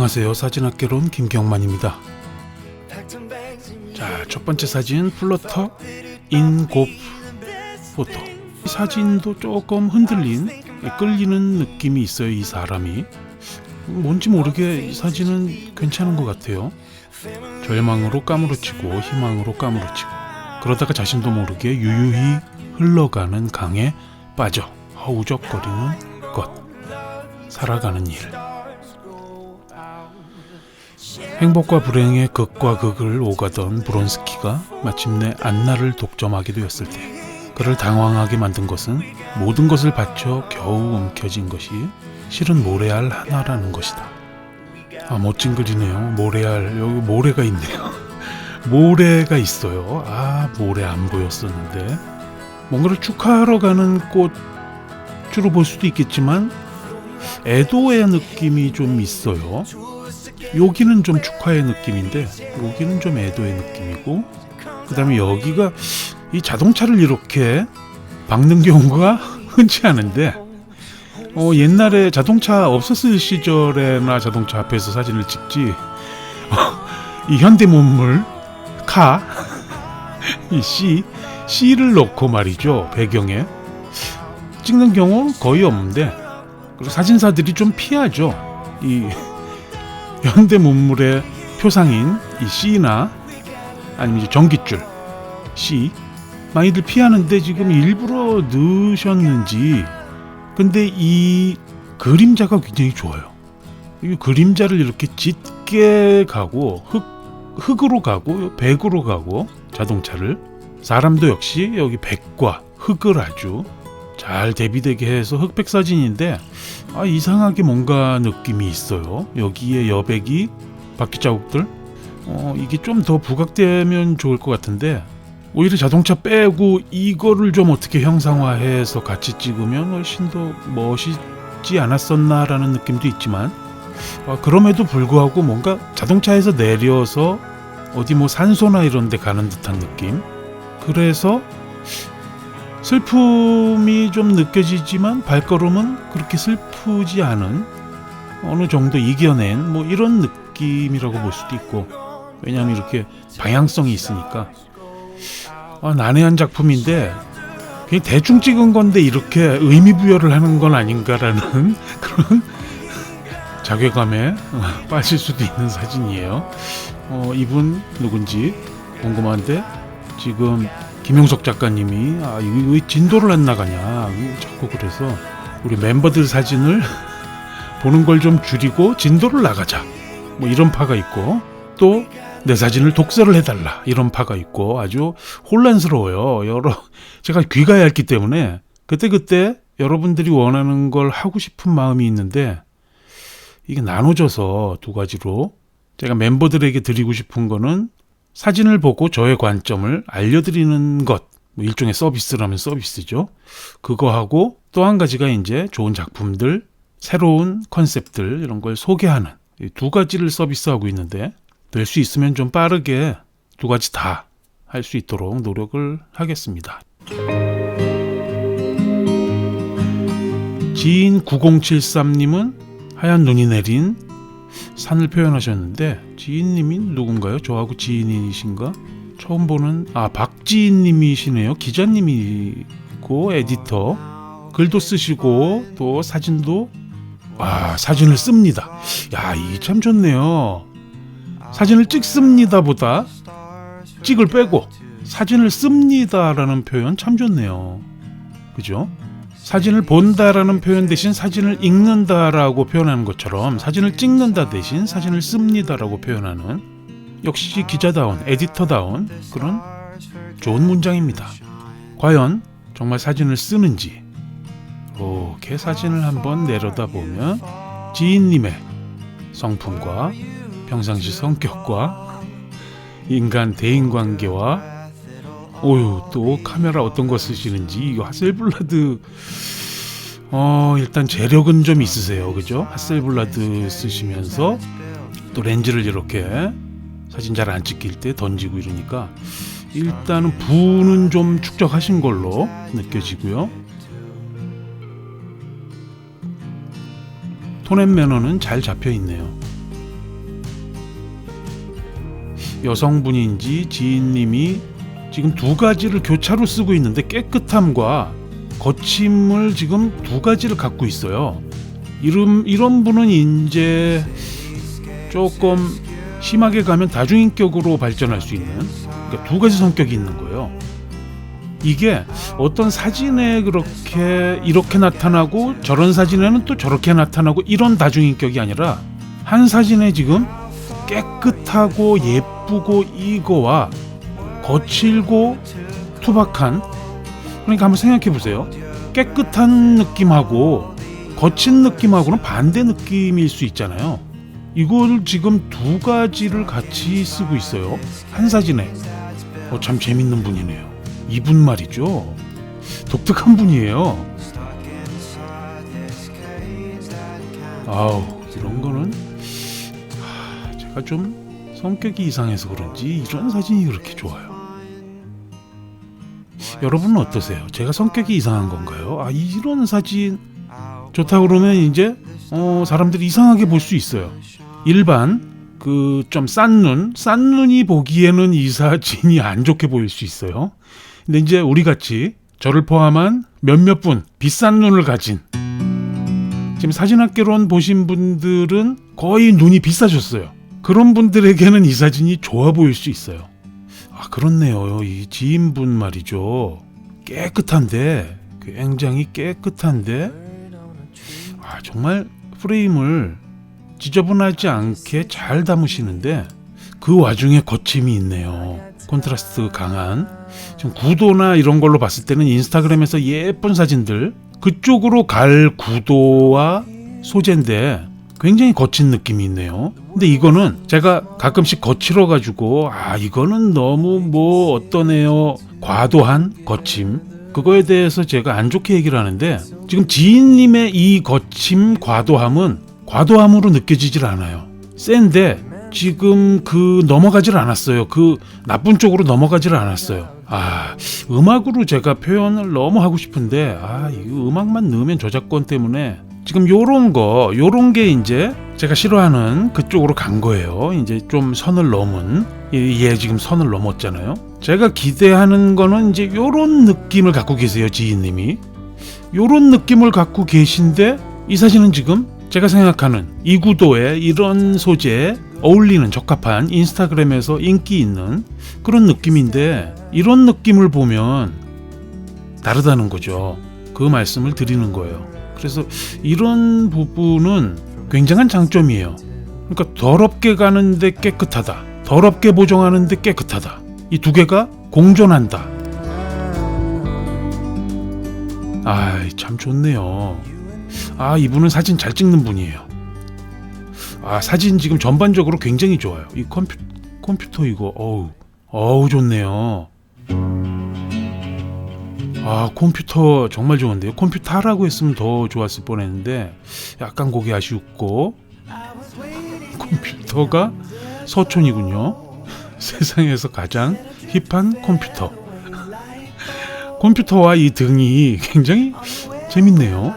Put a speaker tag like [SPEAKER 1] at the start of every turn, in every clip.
[SPEAKER 1] 안녕하세요. 사진학개론 김경만입니다. 자, 첫 번째 사진 플러터 인곱 포토. 이 사진도 조금 흔들린 끌리는 느낌이 있어요. 이 사람이 뭔지 모르게 이 사진은 괜찮은 것 같아요. 절망으로 까무러치고 희망으로 까무러치고 그러다가 자신도 모르게 유유히 흘러가는 강에 빠져 허우적거리는 것 살아가는 일 행복과 불행의 극과 극을 오가던 브론스키가 마침내 안나를 독점하게 되었을 때 그를 당황하게 만든 것은 모든 것을 바쳐 겨우 움켜쥔 것이 실은 모래알 하나라는 것이다. 아 멋진 글이네요. 모래알 여기 모래가 있네요. 모래가 있어요. 아 모래 안 보였었는데 뭔가를 축하하러 가는 꽃으로 볼 수도 있겠지만 애도의 느낌이 좀 있어요. 여기는 좀 축하의 느낌인데 여기는 좀 애도의 느낌이고 그 다음에 여기가 이 자동차를 이렇게 박는 경우가 흔치 않은데 어, 옛날에 자동차 없었을 시절에나 자동차 앞에서 사진을 찍지 이 현대문물 카 이 C C를 넣고 말이죠 배경에. 찍는 경우는 거의 없는데 그리고 사진사들이 좀 피하죠. 이 현대 문물의 표상인 이 C나 아니면 이제 전깃줄 C 많이들 피하는데 지금 일부러 넣으셨는지 근데 이 그림자가 굉장히 좋아요. 이 그림자를 이렇게 짙게 가고 흙 흙으로 가고 백으로 가고 자동차를 사람도 역시 여기 백과 흙을 아주 잘 대비되게 해서 흑백 사진인데 아, 이상하게 뭔가 느낌이 있어요. 여기에 여백이 바퀴 자국들 어, 이게 좀 더 부각되면 좋을 것 같은데 오히려 자동차 빼고 이거를 좀 어떻게 형상화해서 같이 찍으면 훨씬 더 멋있지 않았었나라는 느낌도 있지만 아, 그럼에도 불구하고 뭔가 자동차에서 내려서 어디 뭐 산소나 이런 데 가는 듯한 느낌 그래서 슬픔이 좀 느껴지지만 발걸음은 그렇게 슬프지 않은 어느 정도 이겨낸 뭐 이런 느낌이라고 볼 수도 있고 왜냐하면 이렇게 방향성이 있으니까 아, 난해한 작품인데 그냥 대충 찍은 건데 이렇게 의미 부여를 하는 건 아닌가라는 그런 자괴감에 어, 빠질 수도 있는 사진이에요. 어, 이분 누군지 궁금한데 지금 김용석 작가님이 아, 이거 왜 진도를 안 나가냐 자꾸 그래서 우리 멤버들 사진을 보는 걸 좀 줄이고 진도를 나가자 뭐 이런 파가 있고 또 내 사진을 독서를 해달라 이런 파가 있고 아주 혼란스러워요. 여러 제가 귀가 얇기 때문에 그때 그때 여러분들이 원하는 걸 하고 싶은 마음이 있는데 이게 나눠져서 두 가지로 제가 멤버들에게 드리고 싶은 거는 사진을 보고 저의 관점을 알려드리는 것, 뭐 일종의 서비스라면 서비스죠. 그거 하고 또 한 가지가 이제 좋은 작품들, 새로운 컨셉들 이런 걸 소개하는 이두 가지를 서비스하고 있는데 될 수 있으면 좀 빠르게 두 가지 다 할 수 있도록 노력을 하겠습니다. 지인 9073님은 하얀 눈이 내린 산을 표현하셨는데 지인님이 누군가요? 저하고 지인이신가? 처음 보는 아 박지인님이시네요. 기자님이고 에디터 글도 쓰시고 또 사진도 와 사진을 씁니다. 야 이 참 좋네요. 사진을 찍습니다보다 찍을 빼고 사진을 씁니다라는 표현 참 좋네요. 그죠? 사진을 본다라는 표현 대신 사진을 읽는다라고 표현하는 것처럼 사진을 찍는다 대신 사진을 씁니다라고 표현하는 역시 기자다운 에디터다운 그런 좋은 문장입니다. 과연 정말 사진을 쓰는지 이렇게 사진을 한번 내려다 보면 지인님의 성품과 평상시 성격과 인간 대인관계와 오유 또 카메라 어떤 거 쓰시는지. 이거 하셀블라드 어 일단 재력은 좀 있으세요. 그죠? 하셀블라드 쓰시면서 또 렌즈를 이렇게 사진 잘 안 찍힐 때 던지고 이러니까 일단은 부는 좀 축적하신 걸로 느껴지고요. 톤앤 매너는 잘 잡혀 있네요. 여성분인지 지인님이 지금 두 가지를 교차로 쓰고 있는데 깨끗함과 거침을 지금 두 가지를 갖고 있어요. 이런 이런 분은 이제 조금 심하게 가면 다중인격으로 발전할 수 있는 그러니까 두 가지 성격이 있는 거예요. 이게 어떤 사진에 그렇게 이렇게 나타나고 저런 사진에는 또 저렇게 나타나고 이런 다중인격이 아니라 한 사진에 지금 깨끗하고 예쁘고 이거와 거칠고 투박한 그러니까 한번 생각해 보세요. 깨끗한 느낌하고 거친 느낌하고는 반대 느낌일 수 있잖아요. 이걸 지금 두 가지를 같이 쓰고 있어요. 한 사진에. 어, 참 재밌는 분이네요. 이분 말이죠. 독특한 분이에요. 아우, 이런 거는 하, 제가 좀 성격이 이상해서 그런지 이런 사진이 그렇게 좋아요. 여러분은 어떠세요? 제가 성격이 이상한 건가요? 아, 이런 사진 좋다 그러면 이제 어, 사람들이 이상하게 볼 수 있어요. 일반 그 좀 싼 눈, 싼 눈이 보기에는 이 사진이 안 좋게 보일 수 있어요. 근데 이제 우리 같이 저를 포함한 몇몇 분 비싼 눈을 가진 지금 사진학개론 보신 분들은 거의 눈이 비싸졌어요. 그런 분들에게는 이 사진이 좋아 보일 수 있어요. 아 그렇네요. 이 지인분 말이죠. 깨끗한데 굉장히 깨끗한데 아 정말 프레임을 지저분하지 않게 잘 담으시는데 그 와중에 거침이 있네요. 콘트라스트 강한 지금 구도나 이런 걸로 봤을 때는 인스타그램에서 예쁜 사진들 그쪽으로 갈 구도와 소재인데 굉장히 거친 느낌이 있네요. 근데 이거는 제가 가끔씩 거칠어 가지고 아 이거는 너무 뭐 어떠네요 과도한 거침 그거에 대해서 제가 안 좋게 얘기를 하는데 지금 지인님의 이 거침 과도함은 과도함으로 느껴지질 않아요. 센데 지금 그 넘어가질 않았어요. 그 나쁜 쪽으로 넘어가질 않았어요. 아 음악으로 제가 표현을 너무 하고 싶은데 아 이거 음악만 넣으면 저작권 때문에 지금 요런 거 요런 게 이제 제가 싫어하는 그쪽으로 간 거예요. 이제 좀 선을 넘은 얘, 얘 지금 선을 넘었잖아요. 제가 기대하는 거는 이제 요런 느낌을 갖고 계세요 지인님이 요런 느낌을 갖고 계신데 이 사진은 지금 제가 생각하는 이 구도에 이런 소재에 어울리는 적합한 인스타그램에서 인기 있는 그런 느낌인데 이런 느낌을 보면 다르다는 거죠. 그 말씀을 드리는 거예요. 그래서 이런 부분은 굉장한 장점이에요. 그러니까 더럽게 가는데 깨끗하다. 더럽게 보정하는데 깨끗하다. 이 두 개가 공존한다. 아, 참 좋네요. 아, 이분은 사진 잘 찍는 분이에요. 아, 사진 지금 전반적으로 굉장히 좋아요. 이 컴퓨, 컴퓨터 이거, 어우, 어우, 좋네요. 아, 컴퓨터 정말 좋은데요. 컴퓨터 하라고 했으면 더 좋았을 뻔 했는데, 약간 고개 아쉬웠고, 컴퓨터가 서촌이군요. 세상에서 가장 힙한 컴퓨터. 컴퓨터와 이 등이 굉장히 재밌네요.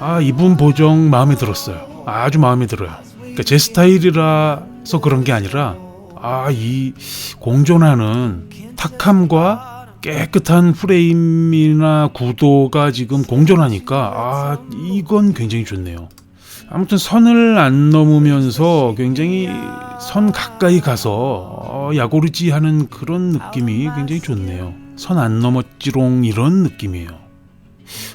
[SPEAKER 1] 아, 이분 보정 마음에 들었어요. 아주 마음에 들어요. 그러니까 제 스타일이라서 그런 게 아니라 아, 이 공존하는 탁함과 깨끗한 프레임이나 구도가 지금 공존하니까 아, 이건 굉장히 좋네요. 아무튼 선을 안 넘으면서 굉장히 선 가까이 가서 어, 야고르지 하는 그런 느낌이 굉장히 좋네요. 선 안 넘었지롱 이런 느낌이에요.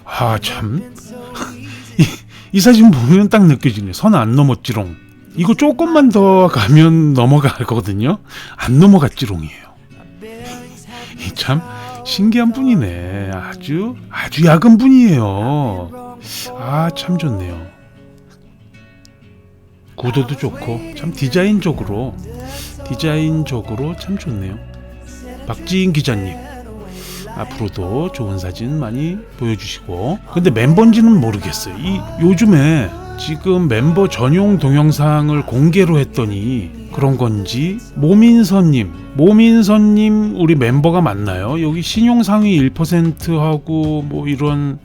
[SPEAKER 1] 아, 참. 이, 이 사진 보면 딱 느껴지네요. 선 안 넘었지롱. 이거 조금만 더 가면 넘어갈 거거든요. 안 넘어갔지롱이에요. 이 참 신기한 분이네. 아주 아주 야근 분이에요. 아 참 좋네요. 구도도 좋고 참 디자인적으로 디자인적으로 참 좋네요. 박지인 기자님 앞으로도 좋은 사진 많이 보여주시고 근데 멤버인지는 모르겠어요. 이 요즘에 지금 멤버 전용 동영상을 공개로 했더니 그런 건지 모민선님 모민선님 우리 멤버가 맞나요? 여기 신용상위 1%하고 뭐 이런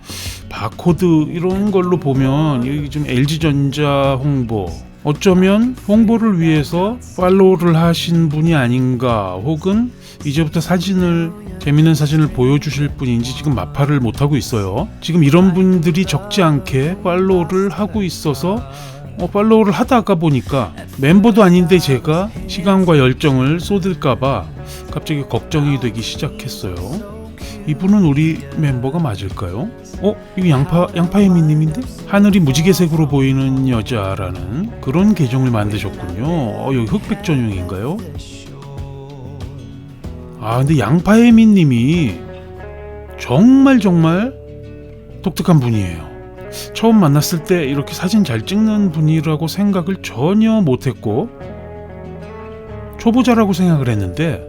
[SPEAKER 1] 바코드 이런 걸로 보면 여기 좀 LG전자 홍보 어쩌면 홍보를 위해서 팔로우를 하신 분이 아닌가 혹은 이제부터 사진을 재밌는 사진을 보여주실 분인지 지금 마파를 못하고 있어요. 지금 이런 분들이 적지 않게 팔로우를 하고 있어서 어, 팔로우를 하다가 보니까 멤버도 아닌데 제가 시간과 열정을 쏟을까봐 갑자기 걱정이 되기 시작했어요. 이분은 우리 멤버가 맞을까요? 어? 이거 양파 양파예미님인데 하늘이 무지개색으로 보이는 여자라는 그런 계정을 만드셨군요. 어, 여기 흑백 전용인가요? 아 근데 양파예미님이 정말 정말 독특한 분이에요. 처음 만났을 때 이렇게 사진 잘 찍는 분이라고 생각을 전혀 못했고 초보자라고 생각을 했는데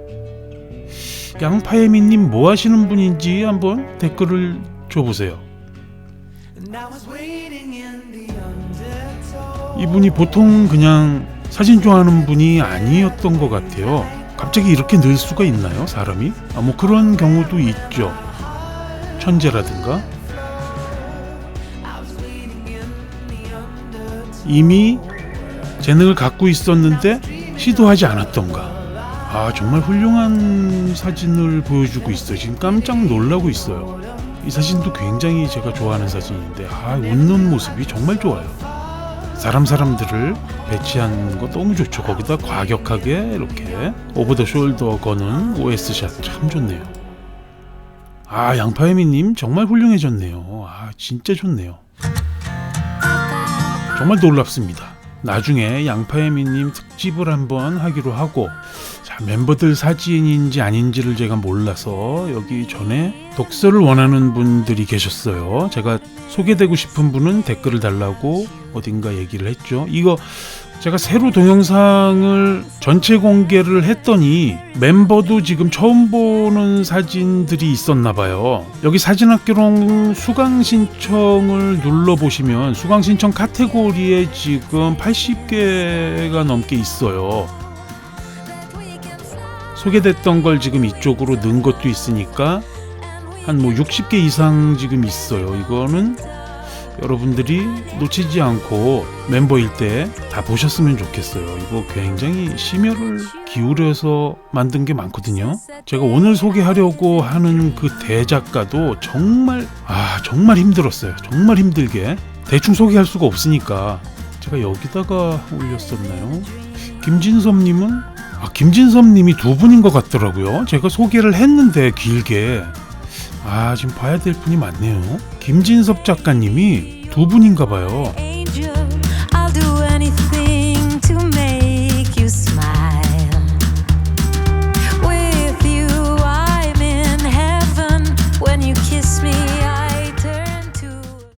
[SPEAKER 1] 양파예미님 뭐 하시는 분인지 한번 댓글을 줘보세요. 이분이 보통 그냥 사진 좋아하는 분이 아니었던 것 같아요. 갑자기 이렇게 늘 수가 있나요, 사람이? 아, 뭐 그런 경우도 있죠. 천재라든가. 이미 재능을 갖고 있었는데 시도하지 않았던가. 아 정말 훌륭한 사진을 보여주고 있어요. 지금 깜짝 놀라고 있어요. 이 사진도 굉장히 제가 좋아하는 사진인데 아 웃는 모습이 정말 좋아요. 사람 사람들을 배치한 거 너무 좋죠. 거기다 과격하게 이렇게 오버 더 숄더 거는 OS 샷 참 좋네요. 아 양파혜미님 정말 훌륭해졌네요. 아 진짜 좋네요. 정말 놀랍습니다. 나중에 양파혜미님 특집을 한번 하기로 하고 자, 멤버들 사진인지 아닌지를 제가 몰라서 여기 전에 독서를 원하는 분들이 계셨어요. 제가 소개되고 싶은 분은 댓글을 달라고 어딘가 얘기를 했죠. 이거 제가 새로 동영상을 전체 공개를 했더니 멤버도 지금 처음 보는 사진들이 있었나 봐요. 여기 사진학교롱 수강 신청을 눌러 보시면 수강 신청 카테고리에 지금 80개가 넘게 있어요. 소개됐던 걸 지금 이쪽으로 넣은 것도 있으니까 한 뭐 60개 이상 지금 있어요. 이거는 여러분들이 놓치지 않고 멤버일 때 다 보셨으면 좋겠어요. 이거 굉장히 심혈을 기울여서 만든 게 많거든요. 제가 오늘 소개하려고 하는 그 대작가도 정말 아 정말 힘들었어요. 정말 힘들게 대충 소개할 수가 없으니까 제가 여기다가 올렸었나요? 김진섭님은 아 김진섭님이 두 분인 것 같더라고요. 제가 소개를 했는데 길게 아 지금 봐야 될 분이 많네요. 김진섭 작가님이 두 분인가 봐요.